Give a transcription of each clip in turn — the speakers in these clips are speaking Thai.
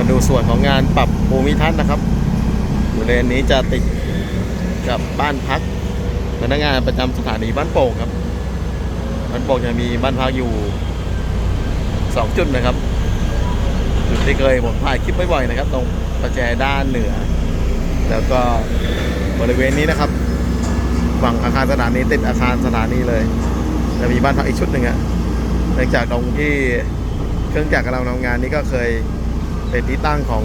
มาดูส่วนของงานปรับภูมิทัศน์นะครับบริเวณนี้จะติดกับบ้านพักพนักงานประจำสถานีบ้านโป่งครับบ้านโป่งจะมีบ้านพักอยู่สองจุดนะครับ จุดที่เคยผมถ่ายคลิปบ่อยๆนะครับ ตรงประแจด้านเหนือ แล้วก็บริเวณนี้นะครับฝั่งอาคารสถานีติดอาคารสถานีเลย จะมีบ้านพักอีกชุดหนึ่งอะเนื่องจากตรงที่เครื่องจักรกำลังทำงานนี้ก็เคย เป็นที่ตั้งของ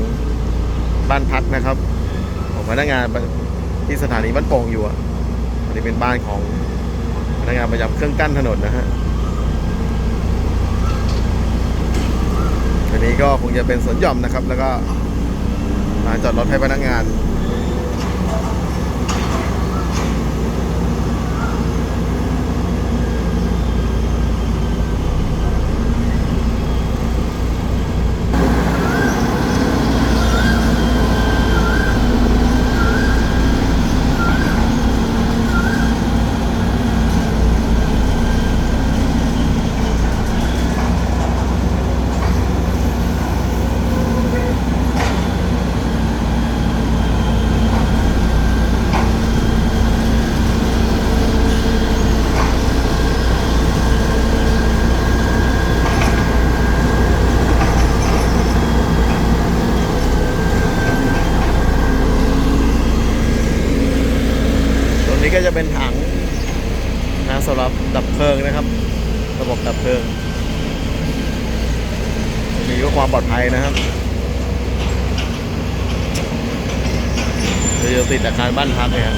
บ้านพักนะครับของพนักงานที่สถานีบ้านโป่งอยู่อะอันนี้เป็นบ้านของพนักงานประจำเครื่องกั้นถนนนะฮะอันนี้ก็คงจะเป็นสวนหย่อมนะครับ แล้วก็ลานจอดรถให้พนักงาน นี้ก็จะเป็นถังนะสำหรับดับเพลิงนะครับ ระบบดับเพลิงมีเพื่อความปลอดภัยนะครับเดี๋ยวจะติดอาคารบ้านพักเนี่ยครับ